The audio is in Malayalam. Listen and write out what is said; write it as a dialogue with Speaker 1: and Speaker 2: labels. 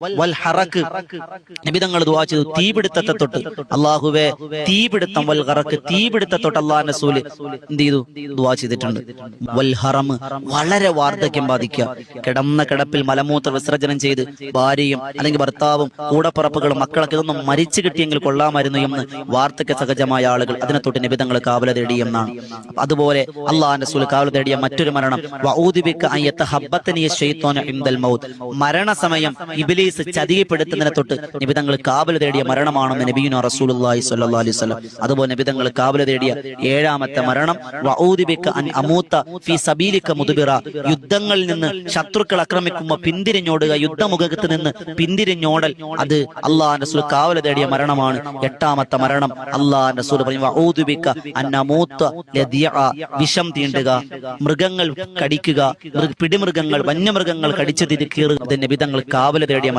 Speaker 1: വൽ ഹറക്ക് നിബിതങ്ങൾ ദുആ ചെയ്തു തീപിടുത്തത്തെ തൊട്ട്. അള്ളാഹുവെ തീപിടുത്തം വൽ ഹറക്ക് തീപിടുത്തത്തെ തൊട്ട് അള്ളാഹ് റസൂൽ എന്ത് ചെയ്തു? ദുആ ചെയ്തിട്ടുണ്ട്. വൽ ഹറം വളരെ വാർദ്ധക്യം ബാധിക്കുക. കിടന്ന കിടപ്പിൽ മലമൂത്ര വിസർജനം ചെയ്ത് ഭാര്യയും അല്ലെങ്കിൽ ഭർത്താവും കൂടപ്പറപ്പുകളും മക്കളൊക്കെ ഇതൊന്നും മരിച്ചു കിട്ടിയെങ്കിൽ കൊള്ളാമായിരുന്നു എന്ന് വാർദ്ധക്യ സഹജമായ ആളുകൾ അതിനെ തൊട്ട് നിബിതങ്ങൾ കാവല തേടി എന്നാണ്. അതുപോലെ അള്ളാഹ് നസൂൽ കാവല തേടിയ മറ്റൊരു മരണം മരണസമയം അൻ ഇബ്ലീസ് ചതിയപ്പെടുത്തുന്നതിനെ തൊട്ട് നിബിതങ്ങൾ കാവല തേടിയ മരണമാണെന്ന് നബീന റസൂലുള്ളാഹി സ്വല്ലല്ലാഹു അലൈഹി അതുപോലെ നിബിതങ്ങൾ കാവല തേടിയ ഏഴാമത്തെ മരണം അൻ ഫി യുദ്ധങ്ങളിൽ നിന്ന് ശത്രുക്കൾ ആക്രമിക്കുമ്പോൾ പിന്തിരിഞ്ഞോടുക യുദ്ധമുഖത്ത് നിന്ന് പിന്തിരിഞ്ഞോടൽ അത് അള്ളാഹ് റസൂൽ കാവല തേടിയ മരണമാണ്. എട്ടാമത്തെ മരണം അള്ളാഹ് റസൂൽ പറയും വിഷം തീണ്ടുക മൃഗങ്ങൾ കടിക്കുക പിടിമൃഗങ്ങൾ വന്യമൃഗങ്ങൾ കടിച്ചു തിരിക്കുക നിബിതങ്ങൾ കാവല തേടിയ